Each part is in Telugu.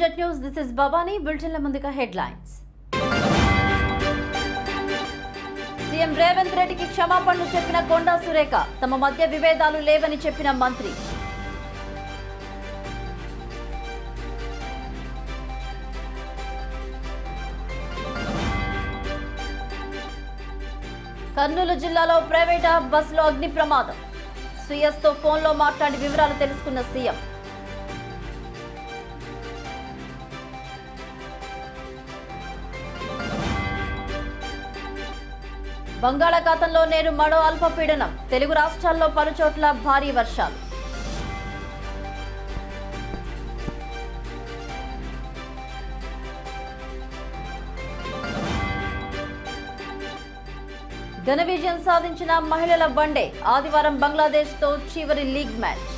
Jet news this is Bhavani. బులెటిన్ల ముందుగా హెడ్లైన్స్. సీఎం రేవంత్ రెడ్డికి క్షమాపణలు చెప్పిన కొండా సురేఖ. తమ మధ్య విభేదాలు లేవని చెప్పిన మంత్రి. కర్నూలు జిల్లాలో ప్రైవేట్ బస్సులో అగ్ని ప్రమాదం. సుయస్తో ఫోన్లో మాట్లాడి వివరాలు తెలుసుకున్న సీఎం. బంగాళాఖాతంలో నేడు మరో అల్పపీడనం. తెలుగు రాష్ట్రాల్లో పలుచోట్ల భారీ వర్షాలు. ఘన విజయం సాధించిన మహిళల వన్డే. ఆదివారం బంగ్లాదేశ్తో చివరి లీగ్ మ్యాచ్.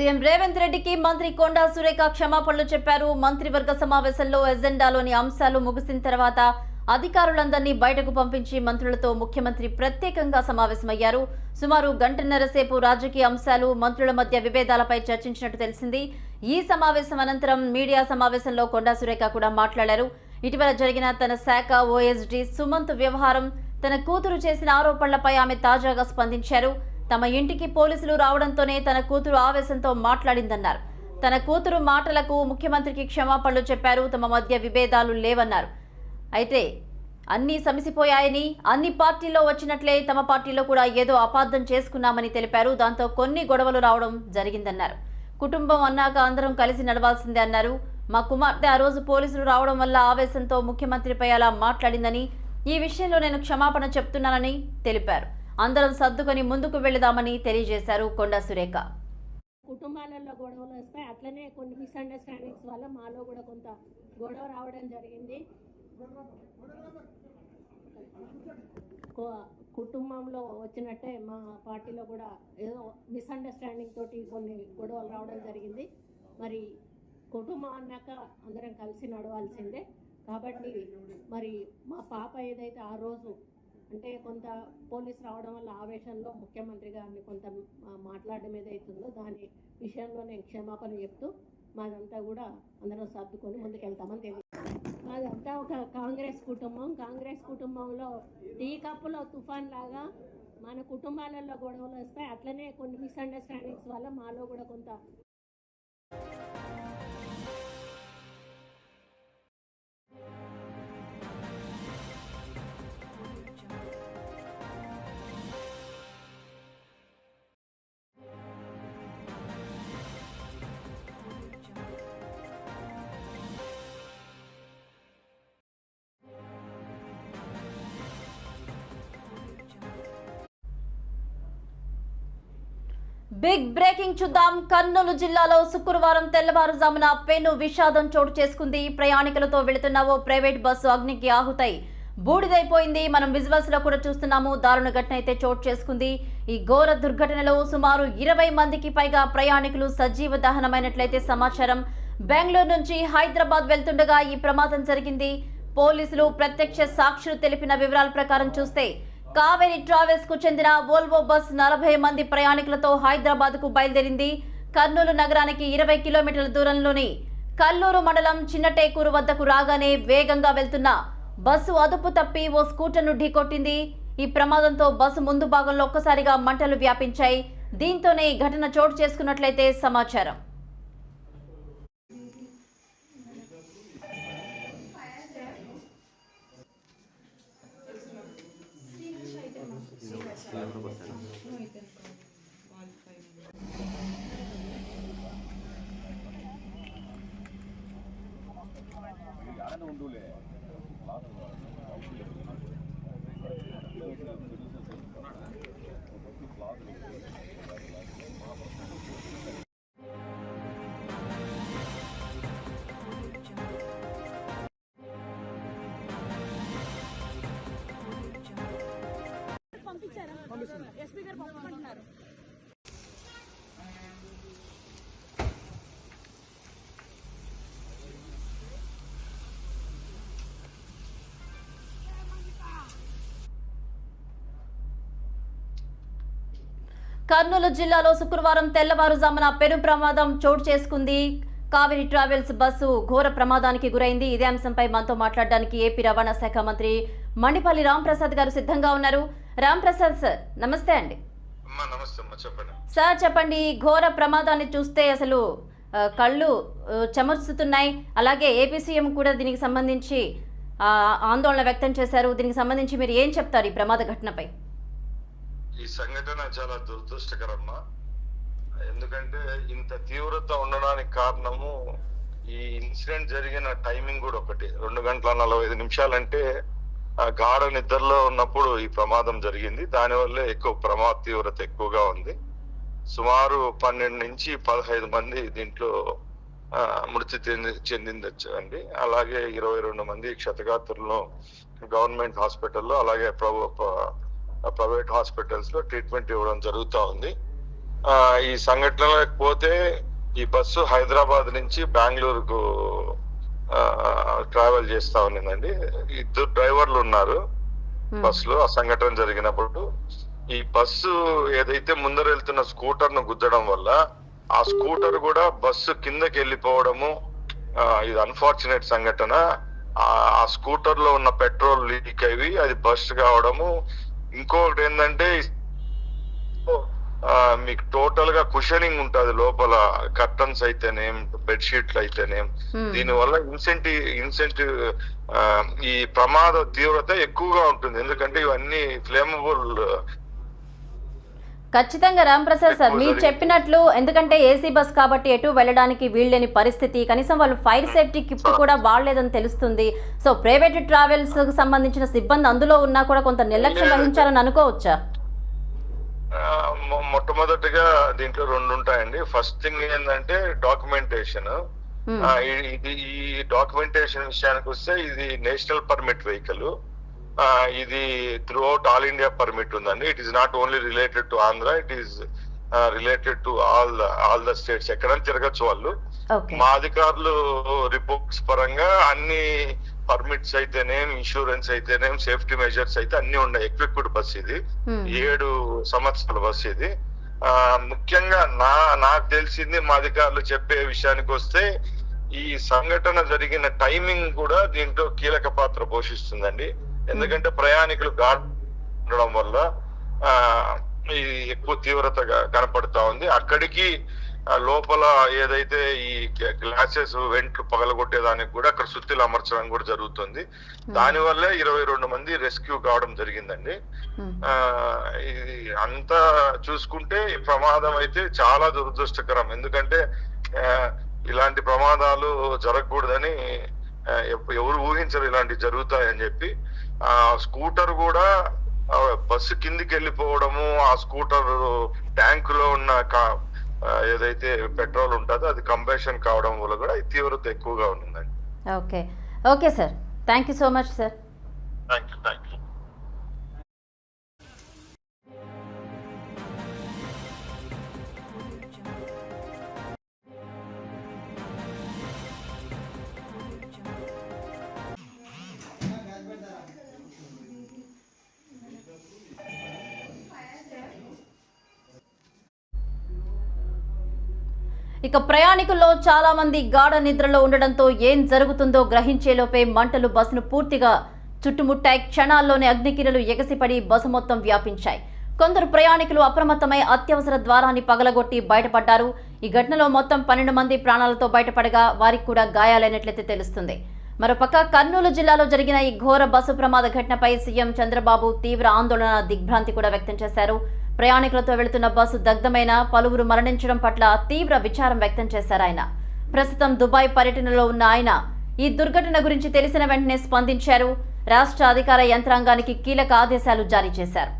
సీఎం రేవంత్ రెడ్డికి మంత్రి కొండా సురేఖ క్షమాపణలు చెప్పారు. మంత్రివర్గ సమావేశంలో ఎజెండాలోని అంశాలు ముగిసిన తర్వాత అధికారులందరినీ బయటకు పంపించి మంత్రులతో ముఖ్యమంత్రి ప్రత్యేకంగా సమావేశమయ్యారు. సుమారు గంటన్నర సేపు రాజకీయ అంశాలు మంత్రుల మధ్య విభేదాలపై చర్చించినట్టు తెలిసింది. ఈ సమావేశం అనంతరం మీడియా సమావేశంలో కొండా సురేఖ కూడా మాట్లాడారు. ఇటీవల జరిగిన తన శాఖ ఓఎస్డీ సుమంత్ వ్యవహారం తన కూతురు చేసిన ఆరోపణలపై ఆమె తాజాగా స్పందించారు. తమ ఇంటికి పోలీసులు రావడంతోనే తన కూతురు ఆవేశంతో మాట్లాడిందన్నారు. తన కూతురు మాటలకు ముఖ్యమంత్రికి క్షమాపణలు చెప్పారు. తమ మధ్య విభేదాలు లేవన్నారు. అయితే అన్నీ సమసిపోయాయని అన్ని పార్టీల్లో వచ్చినట్లే తమ పార్టీలో కూడా ఏదో అపార్థం చేసుకున్నామని తెలిపారు. దాంతో కొన్ని గొడవలు రావడం జరిగిందన్నారు. కుటుంబం అన్నాక అందరం కలిసి నడవాల్సిందే అన్నారు. మా కుమార్తె ఆ రోజు పోలీసులు రావడం వల్ల ఆవేశంతో ముఖ్యమంత్రిపై అలా మాట్లాడిందని ఈ విషయంలో నేను క్షమాపణ చెప్తున్నానని తెలిపారు. అందరం సర్దుకొని ముందుకు వెళదామని తెలియజేశారు కొండా సురేఖ. కుటుంబాలలో గొడవలు వస్తాయి. అట్లనే కొన్ని మిస్అండర్స్టాండింగ్స్ వల్ల మాలో కూడా కొంత గొడవ రావడం జరిగింది. కుటుంబంలో వచ్చినట్టే మా పార్టీలో కూడా ఏదో మిస్అండర్స్టాండింగ్ తోటి కొన్ని గొడవలు రావడం జరిగింది. మరి కుటుంబం అన్నాక అందరం కలిసి నడవాల్సిందే. కాబట్టి మరి మా పాప ఏదైతే ఆ రోజు అంటే కొంత పోలీస్ రావడం వల్ల ఆవేశంలో ముఖ్యమంత్రి గారిని కొంత మాట్లాడడం ఏదైతుందో దాని విషయంలో నేను క్షమాపణ చెప్తూ మాదంతా కూడా అందరం సర్దుకొని ముందుకెళ్తామని తెలియదు మాదంతా ఒక కాంగ్రెస్ కుటుంబం. కాంగ్రెస్ కుటుంబంలో టీ కప్పులో తుఫాన్ లాగా మన కుటుంబాలలో గొడవలు వస్తాయి. అట్లనే కొన్ని మిస్అండర్స్టాండింగ్స్ వల్ల మాలో కూడా కొంత బిగ్ బ్రేకింగ్ చూద్దాం. కర్నూలు జిల్లాలో శుక్రవారం తెల్లవారుజామున పెను విషాదం చోటు చేసుకుంది. ప్రయాణికులతో వెళుతున్న ఓ ప్రైవేట్ బస్సు అగ్నికి ఆహుతై బూడిదైపోయింది. మనం విజువల్స్లో కూడా చూస్తున్నాము. దారుణ ఘటన అయితే చోటు చేసుకుంది. ఈ ఘోర దుర్ఘటనలో సుమారు ఇరవై మందికి పైగా ప్రయాణికులు సజీవ దహనమైనట్లయితే సమాచారం. బెంగళూరు నుంచి హైదరాబాద్ వెళ్తుండగా ఈ ప్రమాదం జరిగింది. పోలీసులు ప్రత్యక్ష సాక్షులు తెలిపిన వివరాల ప్రకారం చూస్తే కావేరి ట్రావెల్స్కు చెందిన వోల్వో బస్ నలభై మంది ప్రయాణికులతో హైదరాబాద్కు బయలుదేరింది. కర్నూలు నగరానికి ఇరవై కిలోమీటర్ల దూరంలోని కల్లూరు మండలం చిన్నటేకూరు వద్దకు రాగానే వేగంగా వెళ్తున్న బస్సు అదుపు తప్పి ఓ స్కూటర్ను ఢీకొట్టింది. ఈ ప్రమాదంతో బస్సు ముందు భాగంలో ఒక్కసారిగా మంటలు వ్యాపించాయి. దీంతోనే ఈ ఘటన చోటు చేసుకున్నట్లయితే సమాచారం. పర్సెంట్ కర్నూలు జిల్లాలో శుక్రవారం తెల్లవారుజామున పెను ప్రమాదం చోటు చేసుకుంది. కావిరి ట్రావెల్స్ బస్సు ఘోర ప్రమాదానికి గురైంది. ఇదే అంశంపై మనతో మాట్లాడడానికి ఏపీ రవాణా శాఖ మంత్రి మండిపల్లి రాంప్రసాద్ గారు సిద్ధంగా ఉన్నారు. రాంప్రసాద్ సార్ నమస్తే అండి. సార్ చెప్పండి ఘోర ప్రమాదాన్ని చూస్తే అసలు కళ్ళు చెమర్చుతున్నాయి. అలాగే ఏపీ సీఎం కూడా దీనికి సంబంధించి ఆందోళన వ్యక్తం చేశారు. దీనికి సంబంధించి మీరు ఏం చెప్తారు ఈ ప్రమాద ఘటనపై? ఈ సంఘటన చాలా దురదృష్టకరమ్మా. ఎందుకంటే ఇంత తీవ్రత ఉండడానికి కారణము ఈ ఇన్సిడెంట్ జరిగిన టైమింగ్ కూడా ఒకటి. రెండు గంటల నలభై ఐదు నిమిషాలంటే ఆ గాఢ నిద్రలో ఉన్నప్పుడు ఈ ప్రమాదం జరిగింది. దానివల్లే ఎక్కువ ప్రమాద తీవ్రత ఎక్కువగా ఉంది. సుమారు పన్నెండు నుంచి పదహైదు మంది దీంట్లో మృతి చెంది చెందిందచ్చు అండి. అలాగే ఇరవై రెండు మంది క్షతగాత్రులను గవర్నమెంట్ హాస్పిటల్లో అలాగే ప్రభు ప్రైవేట్ హాస్పిటల్స్లో ట్రీట్మెంట్ ఇవ్వడం జరుగుతా ఉంది. ఆ, ఈ సంఘటనలకు పోతే ఈ బస్సు హైదరాబాద్ నుంచి బెంగళూరుకు ట్రావెల్ చేస్తా ఉన్నదండి. ఇద్దరు డ్రైవర్లు ఉన్నారు. బస్సులో. ఆ సంఘటన జరిగినప్పుడు ఈ బస్సు ఏదైతే ముందర వెళ్తున్న స్కూటర్ను గుద్దడం వల్ల ఆ స్కూటర్ కూడా బస్సు కిందకి వెళ్ళిపోవడము ఆ, ఇది అన్ఫార్చునేట్ సంఘటన. ఆ ఆ స్కూటర్లో ఉన్న పెట్రోల్ లీక్ అయ్యి అది బస్ట్ కావడము ఇంకొకటి ఏంటంటే మీకు టోటల్గా కుషనింగ్ ఉంటది లోపల కర్టన్స్ అయితేనేం బెడ్షీట్లు అయితేనేం. Hmm. దీని వల్ల ఇన్సెంటివ్ ఇన్సెంటివ్ ఈ ప్రమాద తీవ్రత ఎక్కువగా ఉంటుంది. ఎందుకంటే ఇవన్నీ ఫ్లేమబుల్ ఖచ్చితంగా రాంప్రసాద్ సార్ మీరు చెప్పినట్లు ఎందుకంటే ఏసీ బస్ కాబట్టి ఎటు వెళ్ళడానికి వీల్లేని పరిస్థితి కనీసం వాళ్ళు ఫైర్ సేఫ్టీ కిట్ కూడా వాడలేదని తెలుస్తుంది. సో ప్రైవేట్ ట్రావెల్స్కు సంబంధించిన సిబ్బంది అందులో ఉన్నా కూడా కొంత నిర్లక్ష్యం వహించారని అనుకోవచ్చా? మొట్టమొదటిగా దీంట్లో రెండు ఉంటాయండి. ఫస్ట్ థింగ్ ఏంటంటే డాక్యుమెంటేషన్ Hmm. ఇది ఈ డాక్యుమెంటేషన్ విషయానికి వస్తే ఇది నేషనల్ పర్మిట్ వెహికల్ ఇది throughout all India permit ఉందండి it is not only related to Andhra it is related to all all the states ఎక్కడైనా తిరగచ్చు వాళ్ళు. మా అధికారులు రిపోర్ట్స్ పరంగా అన్ని పర్మిట్స్ అయితేనేం ఇన్సూరెన్స్ అయితేనేం సేఫ్టీ మెజర్స్ అయితే అన్ని ఉన్నాయి. ఎక్విప్డ్ బస్ ఇది. Hmm. ఏడు సంవత్సరాల బస్ ఇది. ఆ ముఖ్యంగా నా నాకు తెలిసింది మా అధికారులు చెప్పే విషయానికి వస్తే ఈ సంఘటన జరిగిన టైమింగ్ కూడా దీంట్లో కీలక పాత్ర పోషిస్తుందండి. ఎందుకంటే ప్రయాణికులు గాడ్ ఉండడం వల్ల ఆ ఇది ఎక్కువ తీవ్రతగా కనపడతా ఉంది. అక్కడికి లోపల ఏదైతే ఈ గ్లాసెస్ వెంట్లు పగలగొట్టేదానికి కూడా అక్కడ సుత్తిలు అమర్చడం కూడా జరుగుతుంది. దానివల్లే ఇరవై రెండు మంది రెస్క్యూ కావడం జరిగిందండి. ఆ ఇది అంతా చూసుకుంటే ప్రమాదం అయితే చాలా దురదృష్టకరం. ఎందుకంటే ఇలాంటి ప్రమాదాలు జరగకూడదని ఎవరు ఊహించరు ఇలాంటివి జరుగుతాయని చెప్పి. ఆ స్కూటర్ కూడా ఆ, బస్సు కిందికి వెళ్ళిపోవడము ఆ స్కూటర్ ట్యాంక్లో ఉన్న ఏదైతే పెట్రోల్ ఉంటుందో అది కంబేషన్ కావడం వల్ల కూడా ఈ తీవ్రత ఎక్కువగా ఉందండి. Okay. Okay sir. Thank you so much sir. Thank you thank you. ఇక ప్రయాణికుల్లో చాలా మంది గాఢ నిద్రలో ఉండడంతో ఏం జరుగుతుందో గ్రహించేలోపే మంటలు బస్సును పూర్తిగా చుట్టుముట్టాయి. క్షణాల్లోనే అగ్నికిరలు ఎగసిపడి బస్సు మొత్తం వ్యాపించాయి. కొందరు ప్రయాణికులు అప్రమత్తమై అత్యవసర ద్వారాన్ని పగలగొట్టి బయటపడ్డారు. ఈ ఘటనలో మొత్తం పన్నెండు మంది ప్రాణాలతో బయటపడగా వారికి కూడా గాయాలైనట్లయితే తెలుస్తుంది. మరోపక్క కర్నూలు జిల్లాలో జరిగిన ఈ ఘోర బస్సు ప్రమాద ఘటనపై సీఎం చంద్రబాబు తీవ్ర ఆందోళన దిగ్భ్రాంతి కూడా వ్యక్తం చేశారు. ప్రయాణికులతో వెళుతున్న బస్సు దగ్ధమైన పలువురు మరణించడం పట్ల తీవ్ర విచారం వ్యక్తం చేశారు ఆయన. ప్రస్తుతం దుబాయ్ పర్యటనలో ఉన్న ఆయన ఈ దుర్ఘటన గురించి తెలిసిన వెంటనే స్పందించారు. రాష్ట్ర అధికార యంత్రాంగానికి కీలక ఆదేశాలు జారీ చేశారు.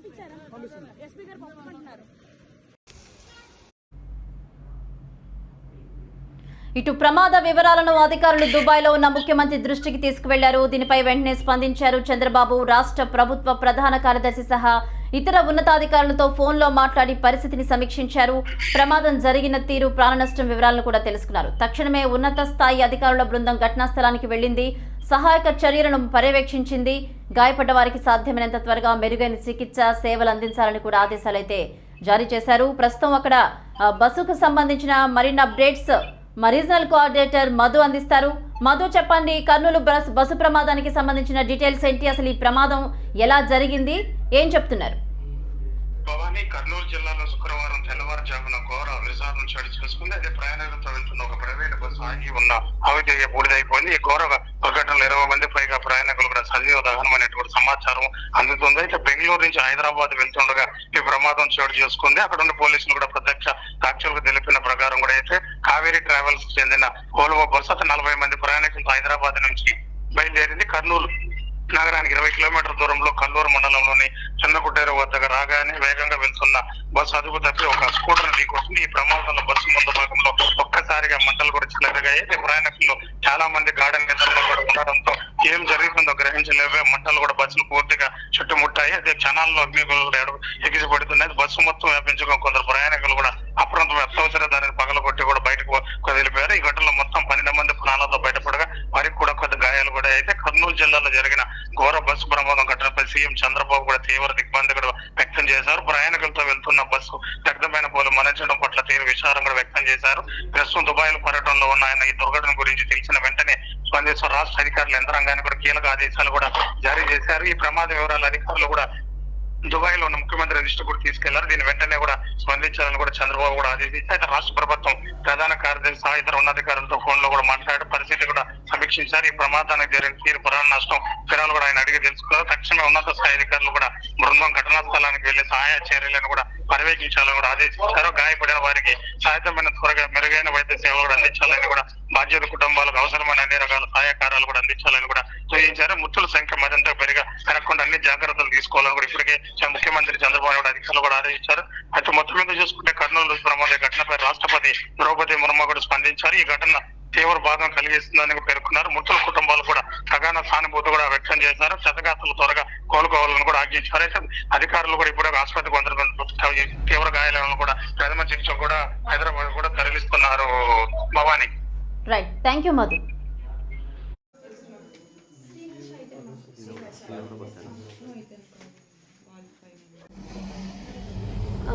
పంపించారా? ఎస్పీ గారు పంపమంటున్నారు ఇటు ప్రమాద వివరాలను అధికారులు దుబాయ్లో ఉన్న ముఖ్యమంత్రి దృష్టికి తీసుకువెళ్ళారు. దీనిపై వెంటనే స్పందించారు చంద్రబాబు. రాష్ట్ర ప్రభుత్వ ప్రధాన కార్యదర్శి సహా ఇతర ఉన్నతాధికారులతో ఫోన్లో మాట్లాడి పరిస్థితిని సమీక్షించారు. ప్రమాదం జరిగిన తీరు ప్రాణ నష్టం వివరాలను కూడా తెలుసుకున్నారు. తక్షణమే ఉన్నత స్థాయి అధికారుల బృందం ఘటనా స్థలానికి వెళ్ళింది సహాయక చర్యలను పర్యవేక్షించింది. గాయపడ్డ వారికి సాధ్యమైనంత త్వరగా మెరుగైన చికిత్స సేవలు అందించాలని కూడా ఆదేశాలైతే జారీ చేశారు. ప్రస్తుతం అక్కడ బస్సుకు సంబంధించిన మరిన్ని అప్డేట్స్ మా రీజనల్ కోఆర్డినేటర్ మధు అందిస్తారు. మధు చెప్పండి కర్నూలు బస్ బస్సు ప్రమాదానికి సంబంధించిన డీటెయిల్స్ ఏంటి? అసలు ఈ ప్రమాదం ఎలా జరిగింది? ఏం చెప్తున్నారు? అని కర్నూలు జిల్లాలో శుక్రవారం తెల్లవారుజామున ఘోర విషాదం చోటు చేసుకుంది అదే ప్రయాణికులతో వెళ్తున్న ఒక ప్రైవేట్ బస్సు ఆగి ఉన్న అవిధేయ బూడిదైపోయింది. ఈ ఘోర దుర్ఘటనలో ఇరవై మంది పైగా ప్రయాణికులు కూడా సజీవ అనేటువంటి సమాచారం అందుతుంది. అయితే బెంగళూరు నుంచి హైదరాబాద్ వెళ్తుండగా ఈ ప్రమాదం చోటు చేసుకుంది. అక్కడ ఉన్న పోలీసులు కూడా ప్రత్యక్ష సాక్షులకు తెలిపిన ప్రకారం కూడా అయితే కావేరీ ట్రావెల్స్ చెందిన ఓల్వో బస్సు అతను నలభై మంది ప్రయాణికులతో హైదరాబాద్ నుంచి బయలుదేరింది. కర్నూలు నగరానికి ఇరవై కిలోమీటర్ల దూరంలో కల్లూరు మండలంలోని చిన్నకుట్టేరు వద్దకు రాగానే వేగంగా వెళ్తున్న బస్సు అదుపు తప్పి ఒక స్కూటర్ ఢీకొస్తుంది ఈ ప్రమాదంలో బస్సు ముందు భాగంలో ఒక్కసారిగా మంటలు కూడా చెలరగాయి అయితే ప్రయాణికులు చాలా మంది గార్డెన్ నిద్రలో కూడా ఉండడంతో ఏం జరుగుతుందో గ్రహించలేవే మంటలు కూడా బస్సులు పూర్తిగా చుట్టుముట్టాయి. అదే క్షణాల్లో అగ్నిగులు ఎగిసిపడుతున్నాయి బస్సు మొత్తం వ్యాపించుకొని కొందరు ప్రయాణికులు కూడా అప్రంతం అత్యవసర దానిని పగలగొట్టి కూడా బయటకు వదిలిపోయారు ఈ ఘటనలో మొత్తం పన్నెండు మంది ప్రాణాలతో బయటపడగా వారికి కూడా కొద్ది గాయాలు కూడా అయితే కర్నూలు జిల్లాలో జరిగిన ఘోర బస్సు ప్రమాదం ఘటనపై సీఎం చంద్రబాబు కూడా తీవ్ర దిగ్భ్రాంతి వ్యక్తం చేశారు. ప్రయాణికులతో వెళ్తున్న బస్సు దగ్ధమైన పోలు మరణించడం పట్ల తీవ్ర విచారం కూడా వ్యక్తం చేశారు. ప్రస్తుతం దుబాయ్లో పర్యటనలో ఉన్న ఆయన ఈ దుర్ఘటన గురించి తెలిసిన వెంటనే స్పందిస్తున్న రాష్ట్ర అధికారులు యంత్రాంగానికి కూడా కీలక ఆదేశాలు కూడా జారీ చేశారు. ఈ ప్రమాద వివరాల అధికారులు కూడా దుబాయ్లో ఉన్న ముఖ్యమంత్రి దృష్టి కూడా తీసుకెళ్ళారు. దీని వెంటనే కూడా స్పందించాలని కూడా చంద్రబాబు కూడా ఆదేశించి అయితే రాష్ట్ర ప్రభుత్వం ప్రధాన కార్యదర్శి సహా ఇతర ఉన్నతాధికారులతో ఫోన్లో కూడా మాట్లాడి పరిస్థితి కూడా సమీక్షించారు. ఈ ప్రమాదానికి జరిగిన తీరు ప్రాణ నష్టం వివరాలు కూడా ఆయన అడిగి తెలుసుకున్నారు. తక్షణమే ఉన్నత స్థాయి అధికారులు కూడా బృందం ఘటనా స్థలానికి వెళ్ళి సహాయ చర్యలను కూడా పర్యవేక్షించాలని కూడా ఆదేశించారు. గాయపడిన వారికి సాధ్యమైన త్వరగా మెరుగైన వైద్య సేవలు కూడా అందించాలని కూడా బాధ్యత కుటుంబాలకు అవసరమైన అన్ని రకాల సహాయకారాలు కూడా అందించాలని కూడా సూచించారు. మృతుల సంఖ్య మరింత పెరిగా పెరగకుండా అన్ని జాగ్రత్తలు తీసుకోవాలని కూడా ఇప్పటికే ముఖ్యమంత్రి చంద్రబాబు నాయుడు అధికారులు కూడా ఆదేశించారు. అయితే మొత్తం మీద చూసుకుంటే కర్నూలు ప్రమాద ఘటనపై రాష్ట్రపతి ద్రౌపది ముర్ము కూడా స్పందించారు. ఈ ఘటన తీవ్ర బాధను కలిగిస్తుందని పేర్కొన్నారు. మృతుల కుటుంబాలు కూడా ప్రధాన సానుభూతి కూడా వ్యక్తం చేశారు. క్షతగాతులు త్వరగా కోలుకోవాలని కూడా ఆజ్ఞించారు. అయితే అధికారులు కూడా ఇప్పుడు ఆసుపత్రికి కొందరు తీవ్ర గాయాలను కూడా ప్రథమ చికిత్స కూడా హైదరాబాద్ కూడా తరలిస్తున్నారు Bhavani. Right thank you Madhu ఆ,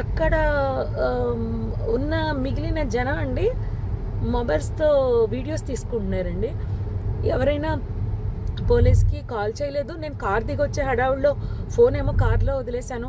అక్కడ ఉన్న మిగిలిన జనం అండి మొబైల్స్తో వీడియోస్ తీసుకుంటున్నారండి. ఎవరైనా పోలీస్కి కాల్ చేయలేదు నేను కార్ దిగి వచ్చే హడావుల్లో ఫోన్ ఏమో కార్లో వదిలేశాను.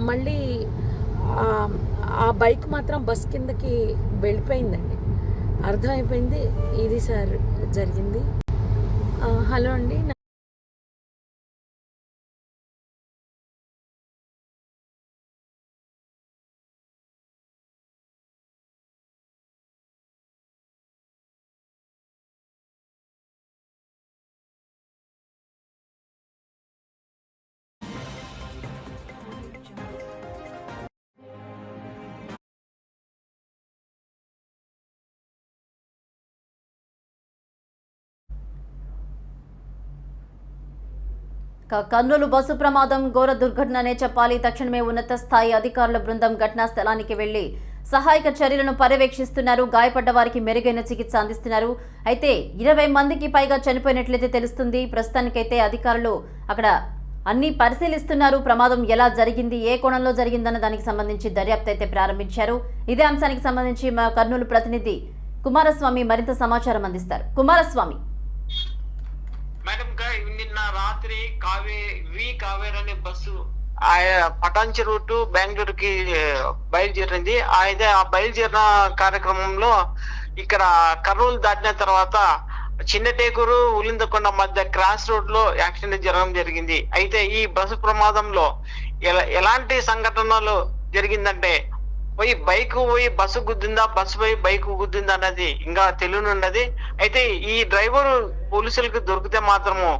మళ్ళీ ఆ- బైక్ మాత్రం బస్ కిందకి వెళ్ళిపోయిందండి. అర్థమైపోయింది ఇది సార్ జరిగింది. హలో అండి కర్నూలు బస్సు ప్రమాదం ఘోర దుర్ఘటననే చెప్పాలి. తక్షణమే ఉన్నత స్థాయి అధికారుల బృందం ఘటనా స్థలానికి వెళ్ళి సహాయక చర్యలను పర్యవేక్షిస్తున్నారు. గాయపడ్డ వారికి మెరుగైన చికిత్స అందిస్తున్నారు. అయితే ఇరవై మందికి పైగా చనిపోయినట్లయితే తెలుస్తుంది. ప్రస్తుతానికైతే అధికారులు అక్కడ అన్ని పరిశీలిస్తున్నారు. ప్రమాదం ఎలా జరిగింది ఏ కోణంలో జరిగిందన్న దానికి సంబంధించి దర్యాప్తు అయితే ప్రారంభించారు. ఇదే అంశానికి సంబంధించి మా కర్నూలు ప్రతినిధి కుమారస్వామి మరింత సమాచారం అందిస్తారు. కుమారస్వామి. రాత్రి కావే వి కావేర్ అనే బస్సు ఆ పటాంచి రూట్ బెంగళూరుకి బయలుదేరింది. అయితే ఆ బయలుదేరిన కార్యక్రమంలో ఇక్కడ కర్నూలు దాటిన తర్వాత చిన్నటేకూరు ఉలిందకొండ మధ్య క్రాస్ రోడ్లో యాక్సిడెంట్ జరగడం జరిగింది. అయితే ఈ బస్సు ప్రమాదంలో ఎలా ఎలాంటి సంఘటనలు జరిగిందంటే పోయి బైక్ పోయి బస్సు గుద్దిందా బస్సు పోయి బైక్ గుద్దిందా అన్నది ఇంకా తెలియనున్నది. అయితే ఈ డ్రైవర్ పోలీసులకు దొరికితే మాత్రము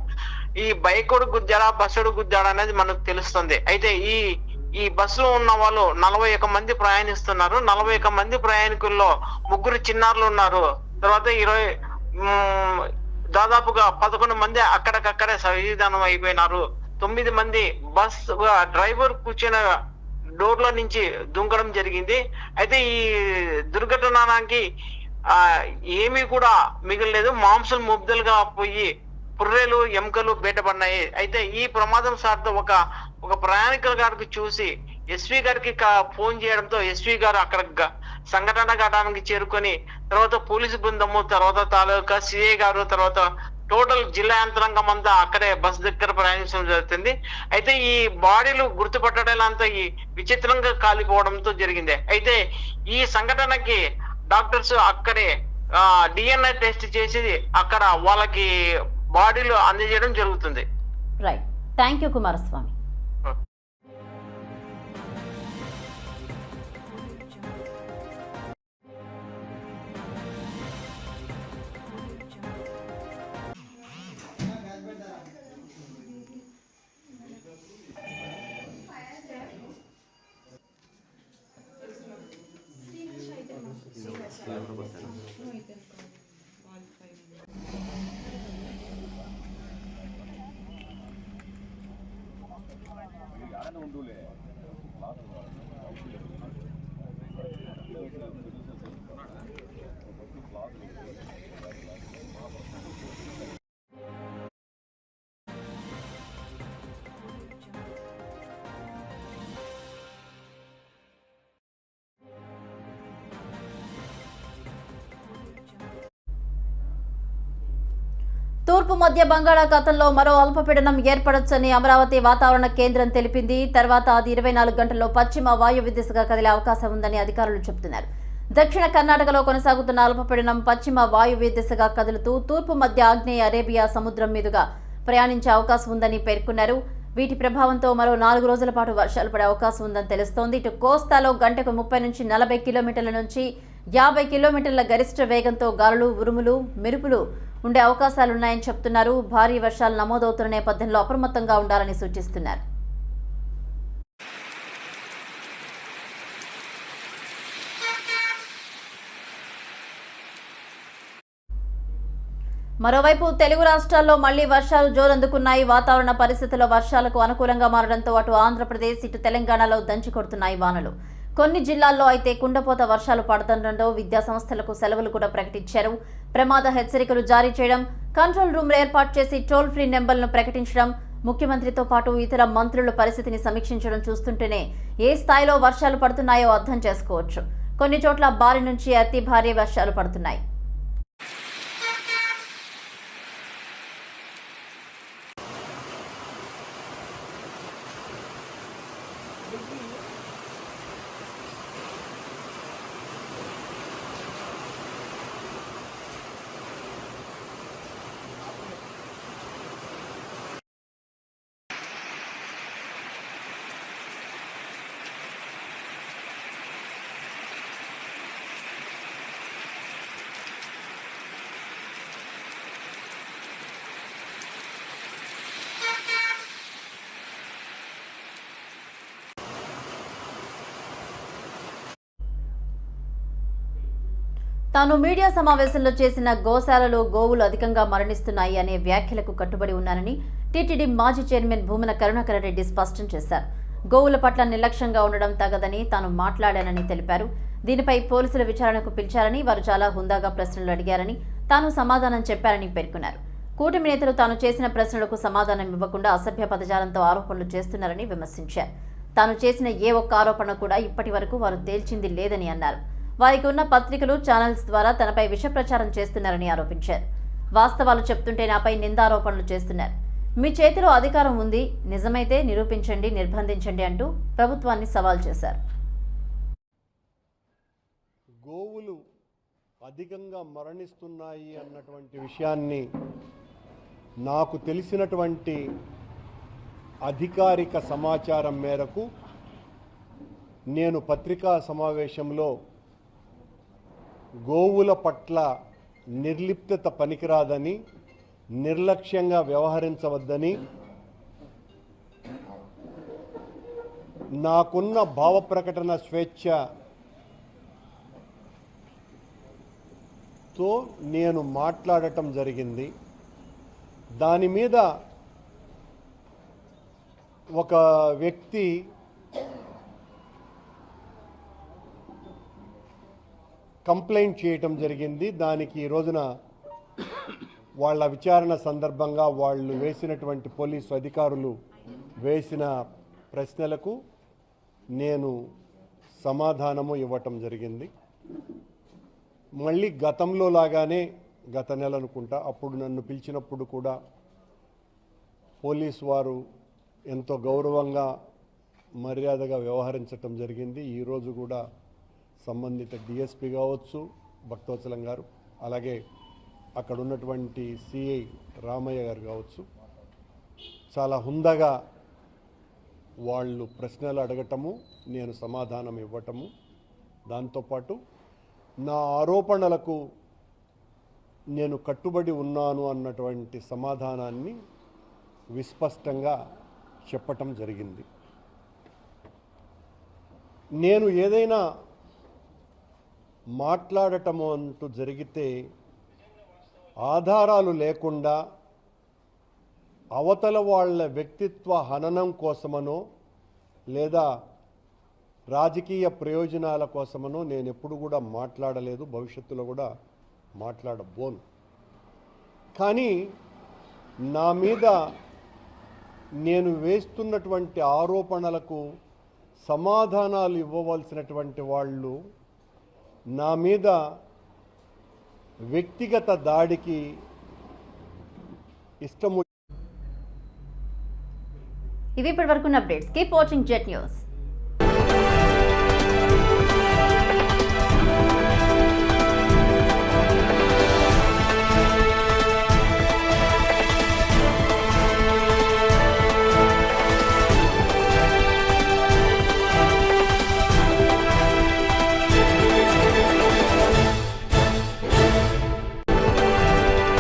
ఈ బైకుడు గుద్దాడా బస్సుడు గుద్దాడా అనేది మనకు తెలుస్తుంది. అయితే ఈ ఈ బస్సులో ఉన్న వాళ్ళు నలభై ఒక మంది ప్రయాణిస్తున్నారు. నలభై ఒక మంది ప్రయాణికుల్లో ముగ్గురు చిన్నారులు ఉన్నారు. తర్వాత ఇరవై దాదాపుగా పదకొండు మంది అక్కడికక్కడే సవిధానం అయిపోయినారు. తొమ్మిది మంది బస్ డ్రైవర్ కూర్చున్న డోర్లో నుంచి దుంకడం జరిగింది. అయితే ఈ దుర్ఘటనకి ఆ ఏమీ కూడా మిగలలేదు. మాంసం ముబ్దలుగా పోయి పుర్రెలు ఎముకలు బయటపడినాయి. అయితే ఈ ప్రమాదం సార్తో ఒక ఒక ప్రయాణికుల గారికి చూసి ఎస్వి గారికి ఫోన్ చేయడంతో ఎస్వి గారు అక్కడ సంఘటన ఘటానికి చేరుకొని తర్వాత పోలీసు బృందము తర్వాత తాలూకా సిఐ గారు తర్వాత టోటల్ జిల్లా యంత్రాంగం అంతా అక్కడే బస్ దగ్గర ప్రయాణించడం జరుగుతుంది. అయితే ఈ బాడీలు గుర్తుపట్టడంతో ఈ విచిత్రంగా కాలిపోవడంతో జరిగింది. అయితే ఈ సంఘటనకి డాక్టర్స్ అక్కడే డిఎన్ఐ టెస్ట్ చేసి అక్కడ వాళ్ళకి బాడీలో అందజేయడం జరుగుతుంది. Right thank you Kumaraswamy lot of తూర్పు మధ్య బంగాళాఖాతంలో మరో అల్పపీడనం ఏర్పడొచ్చని అమరావతి వాతావరణ కేంద్రం తెలిపింది. తర్వాత అది ఇరవై నాలుగు గంటల్లో పశ్చిమ వాయువ్య దిశగా కదిలే అవకాశం ఉందని అధికారులు చెబుతున్నారు. దక్షిణ కర్ణాటకలో కొనసాగుతున్న అల్పపీడనం పశ్చిమ వాయువ్య దిశగా కదులుతూ తూర్పు మధ్య ఆగ్నేయ అరేబియా సముద్రం మీదుగా ప్రయాణించే అవకాశం ఉందని పేర్కొన్నారు. వీటి ప్రభావంతో మరో నాలుగు రోజుల పాటు వర్షాలు పడే అవకాశం ఉందని తెలుస్తోంది. ఇటు కోస్తాలో గంటకు ముప్పై నుంచి నలభై కిలోమీటర్ల నుంచి యాభై కిలోమీటర్ల గరిష్ట వేగంతో గాలులు ఉరుములు మెరుపులు ఉండే అవకాశాలున్నాయని చెప్తున్నారు. భారీ వర్షాలు నమోదవుతున్న నేపథ్యంలో అప్రమత్తంగా ఉండాలని సూచిస్తున్నారు. మరోవైపు తెలుగు రాష్ట్రాల్లో మళ్ళీ వర్షాలు జోరందుకున్నాయి. వాతావరణ పరిస్థితుల్లో వర్షాలకు అనుకూలంగా మారడంతో అటు ఆంధ్రప్రదేశ్ ఇటు తెలంగాణలో దంచి కొడుతున్నాయి వానలు. కొన్ని జిల్లాల్లో అయితే కుండపోత వర్షాలు పడుతుండటంతో విద్యా సంస్థలకు సెలవులు కూడా ప్రకటించారు. ప్రమాద హెచ్చరికలు జారీ చేయడం కంట్రోల్ రూమ్లు ఏర్పాటు చేసి టోల్ ఫ్రీ నెంబర్లను ప్రకటించడం ముఖ్యమంత్రితో పాటు ఇతర మంత్రుల పరిస్థితిని సమీక్షించడం చూస్తుంటేనే ఏ స్థాయిలో వర్షాలు పడుతున్నాయో అర్థం చేసుకోవచ్చు. కొన్ని చోట్ల భారీ నుంచి అతి భారీ వర్షాలు పడుతున్నాయి. తాను మీడియా సమావేశంలో చేసిన గోశాలలో గోవులు అధికంగా మరణిస్తున్నాయి అనే వ్యాఖ్యలకు కట్టుబడి ఉన్నానని టీటీడీ మాజీ చైర్మన్ భూమన కరుణాకర రెడ్డి స్పష్టం చేశారు. గోవుల పట్ల నిర్లక్ష్యంగా ఉండడం తగదని తాను మాట్లాడానని తెలిపారు. దీనిపై పోలీసుల విచారణకు పిలిచారని వారు చాలా హుందాగా ప్రశ్నలు అడిగారని తాను సమాధానం చెప్పారని పేర్కొన్నారు. కూటమి నేతలు తాను చేసిన ప్రశ్నలకు సమాధానం ఇవ్వకుండా అసభ్య పదజాలంతో ఆరోపణలు చేస్తున్నారని విమర్శించారు. తాను చేసిన ఏ ఒక్క ఆరోపణ కూడా ఇప్పటి వరకు వారు తేల్చింది లేదని అన్నారు. వారికి ఉన్న పత్రికలు ఛానల్స్ ద్వారా తనపై విష ప్రచారం చేస్తున్నారని ఆరోపించారు. వాస్తవాలు చెప్తుంటే నాపై నిందారోపణలు చేస్తున్నారు. మీ చేతిలో అధికారం ఉంది నిజమైతే నిరూపించండి నిర్బంధించండి అంటూ ప్రభుత్వాన్ని సవాల్ చేశారు. గోవులు అధికంగా మరణిస్తున్నాయి అన్నటువంటి విషయాన్ని నాకు తెలిసినటువంటి అధికారిక సమాచారం మేరకు నేను పత్రికా సమావేశంలో గోవుల పట్ల నిర్లిప్తత పనికిరాదని నిర్లక్ష్యంగా వ్యవహరించవద్దని నాకున్న భావ ప్రకటన స్వేచ్ఛతో నేను మాట్లాడటం జరిగింది. దాని మీద ఒక వ్యక్తి కంప్లైంట్ చేయటం జరిగింది. దానికి ఈ రోజున వాళ్ళ విచారణ సందర్భంగా వాళ్ళు వేసినటువంటి పోలీసు అధికారులు వేసిన ప్రశ్నలకు నేను సమాధానము ఇవ్వటం జరిగింది. మళ్ళీ గతంలో లాగానే గత నెల అనుకుంటా అప్పుడు నన్ను పిలిచినప్పుడు కూడా పోలీస్ వారు ఎంతో గౌరవంగా మర్యాదగా వ్యవహరించటం జరిగింది. ఈరోజు కూడా సంబంధిత డిఎస్పి కావచ్చు భక్తవత్సలం గారు అలాగే అక్కడ ఉన్నటువంటి సిఐ రామయ్య గారు కావచ్చు. చాలా హుందగా వాళ్ళు ప్రశ్నలు అడగటము నేను సమాధానం ఇవ్వటము. దాంతోపాటు నా ఆరోపణలకు నేను కట్టుబడి ఉన్నాను అన్నటువంటి సమాధానాన్ని విస్పష్టంగా చెప్పటం జరిగింది. నేను ఏదైనా మాట్లాడటము అంటూ జరిగితే ఆధారాలు లేకుండా అవతల వాళ్ళ వ్యక్తిత్వ హననం కోసమనో లేదా రాజకీయ ప్రయోజనాల కోసమనో నేను ఎప్పుడు కూడా మాట్లాడలేదు భవిష్యత్తులో కూడా మాట్లాడబోను. కానీ నా మీద నేను వేస్తున్నటువంటి ఆరోపణలకు సమాధానాలు ఇవ్వవలసినటువంటి వాళ్ళు నా మీద వ్యక్తిగత దాడికి ఇష్టము. ఇవి ఇప్పటివరకు updates. Keep watching jet news